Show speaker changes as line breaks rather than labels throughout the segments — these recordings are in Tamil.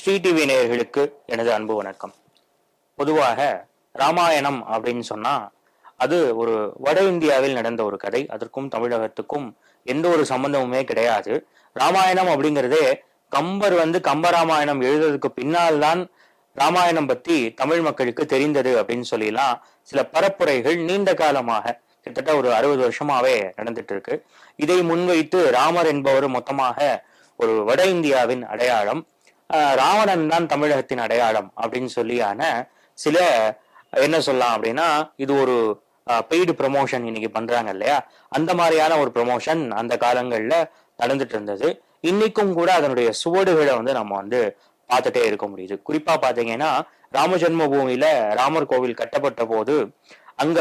ஸ்ரீ டிவி நேயர்களுக்கு எனது அன்பு வணக்கம். பொதுவாக ராமாயணம் அப்படின்னு சொன்னா அது ஒரு வட இந்தியாவில் நடந்த ஒரு கதை. அதற்கும் தமிழகத்துக்கும் எந்த ஒரு சம்பந்தமுமே கிடையாது. ராமாயணம் அப்படிங்கிறதே கம்பர் வந்து கம்பராமாயணம் எழுதுறதுக்கு பின்னால் தான் ராமாயணம் பத்தி தமிழ் மக்களுக்கு தெரிந்தது அப்படின்னு சொல்லிலாம் சில பரப்புரைகள் நீண்ட காலமாக கிட்டத்தட்ட ஒரு அறுபது வருஷமாவே நடந்துட்டு இருக்கு. இதை முன்வைத்து ராமர் என்பவர் மொத்தமாக ஒரு வட இந்தியாவின் அடையாளம். ராவணன் தான் தமிழகத்தின் அடையாளம் அப்படின்னு சொல்லியான சில என்ன சொல்லலாம் அப்படின்னா இது ஒரு பெய்டு ப்ரமோஷன் இன்னைக்கு பண்றாங்க இல்லையா? அந்த மாதிரியான ஒரு ப்ரமோஷன் அந்த காலங்கள்ல நடந்துட்டு இருந்தது. இன்னைக்கும் கூட அதனுடைய சுவடுகளை வந்து நம்ம வந்து பார்த்துட்டே இருக்க முடியுது. குறிப்பா பாத்தீங்கன்னா ராம ஜென்ம பூமியில ராமர் கோவில் கட்டப்பட்ட போது அங்க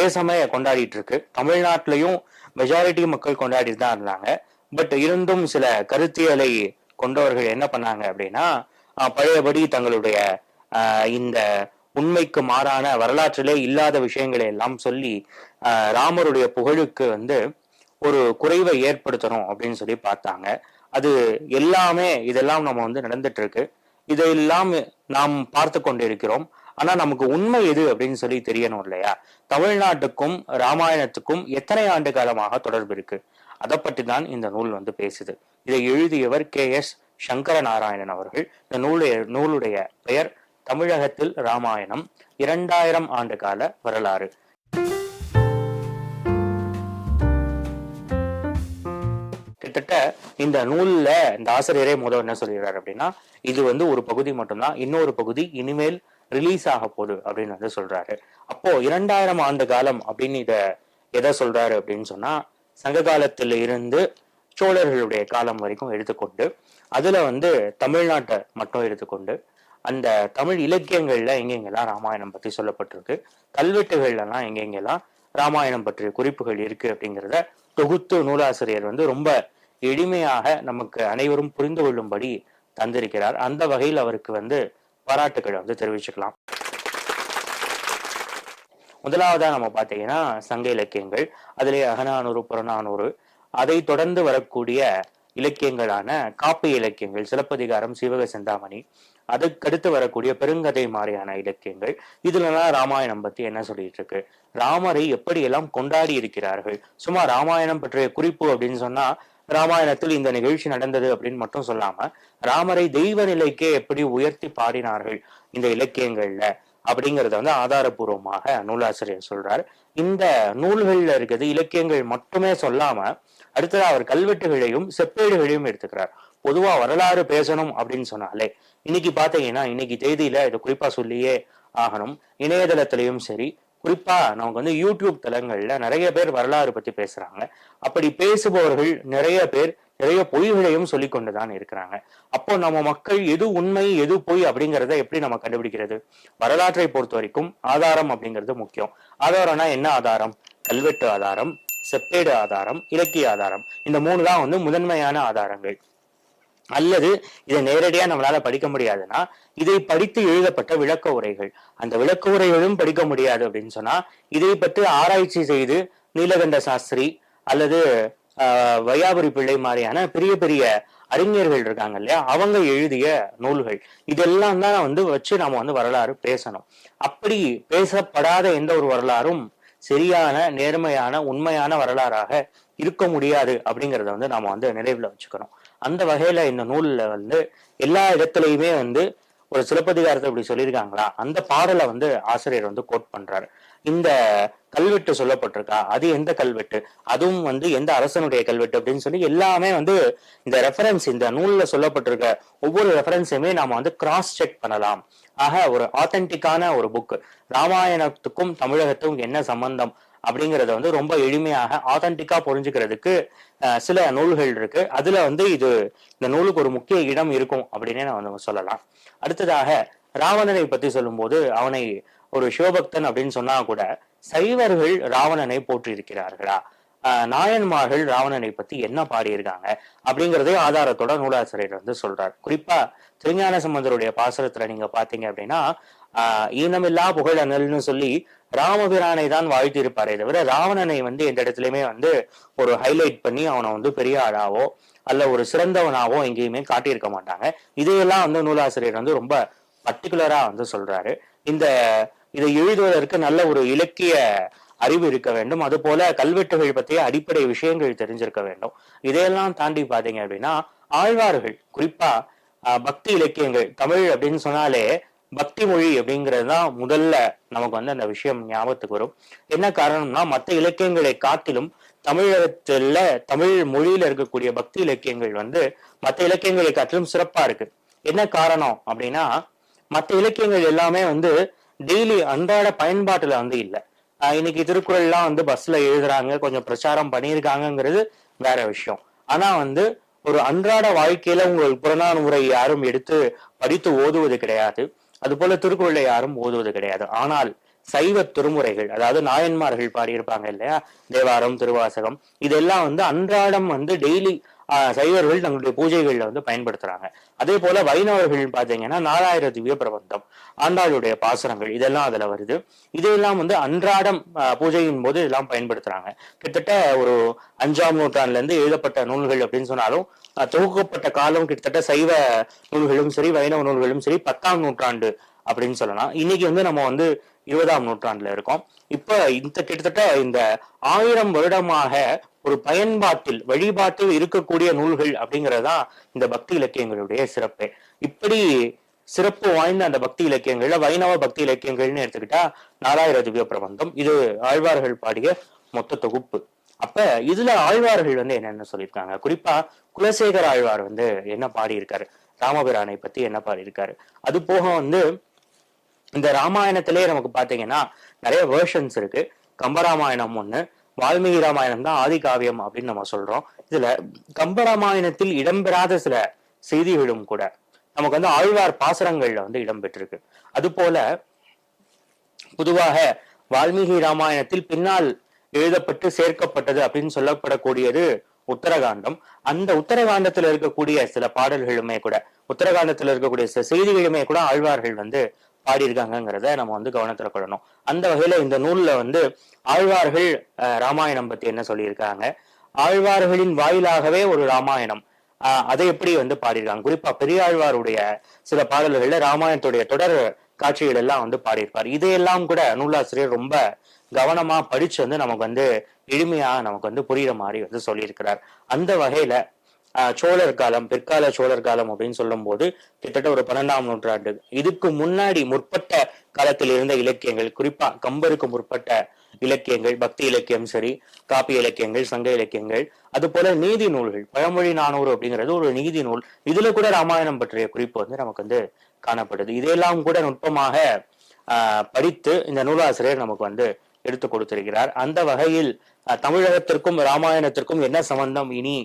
தேசமே கொண்டாடிட்டு இருக்கு. தமிழ்நாட்டிலையும் மெஜாரிட்டி மக்கள் கொண்டாடிட்டு தான் இருந்தாங்க. பட் இருந்தும் சில கருத்தியலை கொண்டவர்கள் என்ன பண்ணாங்க அப்படின்னா பழையபடி தங்களுடைய இந்த உண்மைக்கு மாறான வரலாற்றிலே இல்லாத விஷயங்களை எல்லாம் சொல்லி ராமருடைய புகழுக்கு வந்து ஒரு குறைவை ஏற்படுத்தணும் அப்படின்னு சொல்லி பார்த்தாங்க. அது எல்லாமே இதெல்லாம் நம்ம வந்து நடந்துட்டு இருக்கு இதையெல்லாம் நாம் பார்த்து கொண்டிருக்கிறோம். ஆனா நமக்கு உண்மை எது அப்படின்னு சொல்லி தெரியணும் இல்லையா? தமிழ்நாட்டுக்கும் ராமாயணத்துக்கும் எத்தனை ஆண்டு காலமாக தொடர்பு இருக்கு? அதை பற்றி தான் இந்த நூல் வந்து பேசுது. இதை எழுதியவர் கே. எஸ். சங்கர நாராயணன் அவர்கள். இந்த நூலுடைய நூலுடைய பெயர் தமிழகத்தில் ராமாயணம். இரண்டாயிரம் ஆண்டு கால வரலாறு. கிட்டத்தட்ட இந்த நூல்ல இந்த ஆசிரியரே முதல் என்ன சொல்லிடுறாரு அப்படின்னா இது வந்து ஒரு பகுதி மட்டும்தான். இன்னொரு பகுதி இனிமேல் ரிலீஸ் ஆக போகுது அப்படின்னு வந்து சொல்றாரு. அப்போ இரண்டாயிரம் ஆண்டு காலம் அப்படின்னு இதை எதை சொல்றாரு அப்படின்னு சொன்னா சங்க காலத்துல இருந்து சோழர்களுடைய காலம் வரைக்கும் எடுத்துக்கொண்டு அதுல வந்து தமிழ்நாட்டை மட்டும் எடுத்துக்கொண்டு அந்த தமிழ் இலக்கியங்கள்ல எங்கெங்கெல்லாம் ராமாயணம் பத்தி சொல்லப்பட்டிருக்கு கல்வெட்டுகள்லாம் எங்கெங்கெல்லாம் ராமாயணம் பற்றிய குறிப்புகள் இருக்கு அப்படிங்கிறத தொகுத்து நூலாசிரியர் வந்து ரொம்ப எளிமையாக நமக்கு அனைவரும் புரிந்து கொள்ளும்படி தந்திருக்கிறார். அந்த வகையில் அவருக்கு வந்து பாராட்டுக்களை வந்து தெரிவிச்சுக்கலாம். முதலாவதா நம்ம பார்த்தீங்கன்னா சங்க இலக்கியங்கள். அதிலே அகநானூறு புறநானூறு. அதை தொடர்ந்து வரக்கூடிய இலக்கியங்களான காப்பு இலக்கியங்கள் சிலப்பதிகாரம் சீவக சிந்தாமணி. அதுக்கடுத்து வரக்கூடிய பெருங்கதை மாதிரியான இலக்கியங்கள். இதுலலாம் ராமாயணம் பத்தி என்ன சொல்லிட்டு இருக்கு ராமரை எப்படியெல்லாம் கொண்டாடி இருக்கிறார்கள்? சும்மா ராமாயணம் பற்றிய குறிப்பு அப்படின்னு சொன்னா ராமாயணத்தில் இந்த நிகழ்ச்சி நடந்தது அப்படின்னு மட்டும் சொல்லாம ராமரை தெய்வ நிலைக்கே எப்படி உயர்த்தி பாடினார்கள் இந்த இலக்கியங்கள்ல அப்படிங்கறத வந்து ஆதாரபூர்வமாக நூலாசிரியர் சொல்றார். இந்த நூல்கள்ல இருக்கிறது இலக்கியங்கள் மட்டுமே சொல்லாம அடுத்தது அவர் கல்வெட்டுகளையும் செப்பேடுகளையும் எடுத்துக்கிறார். பொதுவா வரலாறு பேசணும் அப்படின்னு சொன்னாலே இன்னைக்கு பாத்தீங்கன்னா இன்னைக்கு தேதியில இதை குறிப்பா சொல்லியே ஆகணும். இணையதளத்திலையும் சரி குறிப்பா நமக்கு வந்து யூடியூப் தளங்களில் நிறைய பேர் வரலாறு பற்றி பேசுகிறாங்க அப்படி பேசுபவர்கள் நிறைய பேர் நிறைய பொய்களையும் சொல்லி கொண்டுதான் இருக்கிறாங்க. அப்போ நம்ம மக்கள் எது உண்மை எது பொய் அப்படிங்கிறத எப்படி நம்ம கண்டுபிடிக்கிறது? வரலாற்றை பொறுத்த வரைக்கும் ஆதாரம் அப்படிங்கிறது முக்கியம். ஆதாரம்னா என்ன ஆதாரம்? கல்வெட்டு ஆதாரம் செப்பேடு ஆதாரம் இலக்கிய ஆதாரம். இந்த மூணு தான் வந்து முதன்மையான ஆதாரங்கள். அல்லது இதை நேரடியா நம்மளால படிக்க முடியாதுன்னா இதை படித்து எழுதப்பட்ட விளக்க உரைகள். அந்த விளக்க உரைகளும் படிக்க முடியாது அப்படின்னு சொன்னா இதை பற்றி ஆராய்ச்சி செய்து நீலகண்ட சாஸ்திரி அல்லது ஆஹ் வையாபுரி பிள்ளை மாதிரியான பெரிய பெரிய அறிஞர்கள் இருக்காங்க இல்லையா? அவங்க எழுதிய நூல்கள். இதெல்லாம் தான் வந்து வச்சு நாம வந்து வரலாறு பேசணும். அப்படி பேசப்படாத எந்த ஒரு வரலாறும் சரியான நேர்மையான உண்மையான வரலாறாக இருக்க முடியாது அப்படிங்கிறத வந்து நாம வந்து நினைவுல வச்சுக்கணும். அந்த வகையில இந்த நூல்ல வந்து எல்லா இடத்துலயுமே வந்து ஒரு சிலப்பதிகாரத்தை இப்படி சொல்லியிருக்காங்களா? அந்த பாடலை வந்து ஆசிரியர் வந்து கோட் பண்றாரு. இந்த கல்வெட்டு சொல்லப்பட்டிருக்கா? அது எந்த கல்வெட்டு? அதுவும் வந்து எந்த அரசனுடைய கல்வெட்டு அப்படின்னு சொல்லி எல்லாமே வந்து இந்த ரெஃபரன்ஸ் இந்த நூல்ல சொல்லப்பட்டிருக்க ஒவ்வொரு ரெஃபரன்ஸையுமே நாம வந்து கிராஸ் செக் பண்ணலாம். ஆக ஒரு ஆத்தென்டிக்கான ஒரு புக் ராமாயணத்துக்கும் தமிழகத்துக்கும் என்ன சம்பந்தம்? அப்படிங்கறத வந்து ரொம்ப எளிமையாக ஆத்தென்டிக்கா புரிஞ்சுக்கிறதுக்கு சில நூல்கள் இருக்கு. அதுல வந்து இது இந்த நூலுக்கு ஒரு முக்கிய இடம் இருக்கும் அப்படின்னே நான் வந்து சொல்லலாம். அடுத்ததாக ராவணனை பத்தி சொல்லும்போது அவனை ஒரு சிவபக்தன் அப்படின்னு சொன்னா கூட சைவர்கள் ராவணனை போற்றி இருக்கிறார்களா நாயன்மார்கள் ராவணனை பத்தி என்ன பாடியிருக்காங்க? அப்படிங்கறதே ஆதாரத்தோட நூலாசிரியர் வந்து சொல்றார். குறிப்பா திருஞான சம்பந்தருடைய பாசனத்துல நீங்க பாத்தீங்க அப்படின்னா ஆஹ் ஈனமில்லா புகழனல்னு சொல்லி ராமபிரானை தான் வாழ்த்திருப்பாரே தவிர ராவணனை வந்து எந்த இடத்துலயுமே வந்து ஒரு ஹைலைட் பண்ணி அவனை வந்து பெரிய ஆளாவோ அல்ல ஒரு சிறந்தவனாவோ எங்கேயுமே காட்டியிருக்க மாட்டாங்க. இதையெல்லாம் வந்து நூலாசிரியர் வந்து ரொம்ப பர்டிகுலரா வந்து சொல்றாரு. இந்த இதை எழுதுவதற்கு நல்ல ஒரு இலக்கிய அறிவு இருக்க வேண்டும். அது போல கல்வெட்டுகள் பற்றிய அடிப்படை விஷயங்கள் தெரிஞ்சிருக்க வேண்டும். இதையெல்லாம் தாண்டி பாத்தீங்க அப்படின்னா ஆழ்வார்கள் குறிப்பா பக்தி இலக்கியங்கள் தமிழ் அப்படின்னு சொன்னாலே பக்தி மொழி அப்படிங்கிறது தான் முதல்ல நமக்கு வந்து அந்த விஷயம் ஞாபகத்துக்கு வரும். என்ன காரணம்னா மற்ற இலக்கியங்களை காட்டிலும் தமிழகத்துல தமிழ் மொழியில இருக்கக்கூடிய பக்தி இலக்கியங்கள் வந்து மற்ற இலக்கியங்களை காட்டிலும் சிறப்பா இருக்கு. என்ன காரணம் அப்படின்னா மற்ற இலக்கியங்கள் எல்லாமே வந்து டெய்லி அன்றாட பயன்பாட்டுல வந்து இல்லை. இன்னைக்கு திருக்குறள்லாம் வந்து பஸ்ல எழுதுறாங்க கொஞ்சம் பிரச்சாரம் பண்ணியிருக்காங்கங்கிறது வேற விஷயம். ஆனா வந்து ஒரு அன்றாட வாழ்க்கையில உங்கள் புறநானூரை யாரும் எடுத்து படித்து ஓதுவது கிடையாது. அது போல திருக்குறளை யாரும் ஓதுவது கிடையாது. ஆனால் சைவ திருமுறைகள் அதாவது நாயன்மார்கள் பாடியிருப்பாங்க இல்லையா? தேவாரம் திருவாசகம் இதெல்லாம் வந்து அன்றாடம் வந்து டெய்லி சைவர்கள் தங்களுடைய பூஜைகளில் வந்து பயன்படுத்துறாங்க. அதே போல வைணவர்கள் பார்த்தீங்கன்னா நாலாயிர திவ்ய பிரபந்தம் ஆண்டாளுடைய பாசுரங்கள் இதெல்லாம் அதுல வருது. இதையெல்லாம் வந்து அன்றாடம் பூஜையின் போது இதெல்லாம் பயன்படுத்துறாங்க. கிட்டத்தட்ட ஒரு அஞ்சாம் நூற்றாண்டுல இருந்து எழுதப்பட்ட நூல்கள் அப்படின்னு சொன்னாலும் தொகுக்கப்பட்ட காலம் கிட்டத்தட்ட சைவ நூல்களும் சரி வைணவ நூல்களும் சரி பத்தாம் நூற்றாண்டு அப்படின்னு சொல்லலாம். இன்னைக்கு வந்து நம்ம வந்து இருபதாம் நூற்றாண்டுல இருக்கோம். இப்ப இந்த கிட்டத்தட்ட இந்த ஆயிரம் வருடமாக ஒரு பயன்பாட்டில் வழிபாட்டில் இருக்கக்கூடிய நூல்கள் அப்படிங்கறதுதான் இந்த பக்தி இலக்கியங்களுடைய சிறப்பே. இப்படி சிறப்பு வாய்ந்த அந்த பக்தி இலக்கியங்கள்ல வைணவ பக்தி இலக்கியங்கள்னு எடுத்துக்கிட்டா நாலாயிர திவ்ய பிரபந்தம். இது ஆழ்வார்கள் பாடிய மொத்த தொகுப்பு. அப்ப இதுல ஆழ்வார்கள் வந்து என்னென்ன சொல்லியிருக்காங்க? குறிப்பா குலசேகர ஆழ்வார் வந்து என்ன பாடியிருக்காரு? ராமபிரானை பத்தி என்ன பாடியிருக்காரு? அது போக வந்து இந்த ராமாயணத்திலே நமக்கு பாத்தீங்கன்னா நிறைய வேர்ஷன்ஸ் இருக்கு. கம்பராமாயணம் ஒண்ணு வால்மீகி ராமாயணம் தான் ஆதி காவியம் அப்படின்னு நம்ம சொல்றோம். இதுல கம்பராமாயணத்தில் இடம்பெறாத சில செய்திகளும் கூட நமக்கு வந்து ஆழ்வார் பாசுரங்கள்ல வந்து இடம்பெற்றிருக்கு. அது போல பொதுவாக வால்மீகி ராமாயணத்தில் பின்னால் எழுதப்பட்டு சேர்க்கப்பட்டது அப்படின்னு சொல்லப்படக்கூடியது உத்தரகாண்டம். அந்த உத்தரகாண்டத்துல இருக்கக்கூடிய சில பாடல்களுமே கூட உத்தரகாண்டத்துல இருக்கக்கூடிய சில செய்திகளுமே கூட ஆழ்வார்கள் வந்து பாடியிருக்காங்கிறத நம்ம வந்து கவனத்துல கொள்ளணும். அந்த வகையில இந்த நூல்ல வந்து ஆழ்வார்கள் ராமாயணம் பத்தி என்ன சொல்லியிருக்காங்க? ஆழ்வார்களின் வாயிலாகவே ஒரு ராமாயணம். அதை எப்படி வந்து பாடியிருக்காங்க? குறிப்பா பெரியாழ்வாருடைய சில பாடல்கள்ல ராமாயணத்துடைய தொடர் காட்சிகள் எல்லாம் வந்து பாடியிருப்பார். இதையெல்லாம் கூட நூலாசிரியர் ரொம்ப கவனமா படிச்சு வந்து நமக்கு வந்து எளிமையா நமக்கு வந்து புரியுற மாதிரி வந்து சொல்லியிருக்கிறார். அந்த வகையில சோழர் காலம் பிற்கால சோழர் காலம் அப்படின்னு சொல்லும் போது கிட்டத்தட்ட ஒரு பன்னெண்டாம் நூற்றாண்டு. இதுக்கு முன்னாடி முற்பட்ட காலத்தில் இருந்த இலக்கியங்கள் குறிப்பா கம்பருக்கு முற்பட்ட இலக்கியங்கள் பக்தி இலக்கியம் சரி காப்பிய இலக்கியங்கள் சங்க இலக்கியங்கள் அது போல நீதி நூல்கள் பழமொழி நானூறு அப்படிங்கிறது ஒரு நீதி நூல். இதுல கூட ராமாயணம் பற்றிய குறிப்பு வந்து நமக்கு வந்து காணப்படுது. இதையெல்லாம் கூட நுட்பமாக ஆஹ், படித்து இந்த நூலாசிரியர் நமக்கு வந்து எடுத்து கொடுத்திருக்கிறார். அந்த வகையில் ஆஹ், தமிழகத்திற்கும் ராமாயணத்திற்கும் என்ன சம்பந்தம் இனி?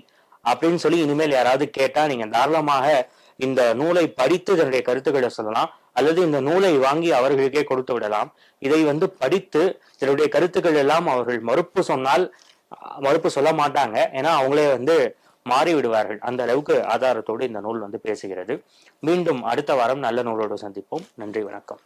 அப்படின்னு சொல்லி இனிமேல் யாராவது கேட்டா நீங்க தாராளமாக இந்த நூலை படித்து இதனுடைய கருத்துக்களை சொல்லலாம். அல்லது இந்த நூலை வாங்கி அவர்களுக்கே கொடுத்து விடலாம். இதை வந்து படித்து இதனுடைய கருத்துக்கள் எல்லாம் அவர்கள் மறுப்பு சொன்னால் மறுப்பு சொல்ல மாட்டாங்க. ஏன்னா அவங்களே வந்து மாறி விடுவார்கள். அந்த அளவுக்கு ஆதாரத்தோடு இந்த நூல் வந்து பேசுகிறது. மீண்டும் அடுத்த வாரம் நல்ல நூலோடு சந்திப்போம். நன்றி வணக்கம்.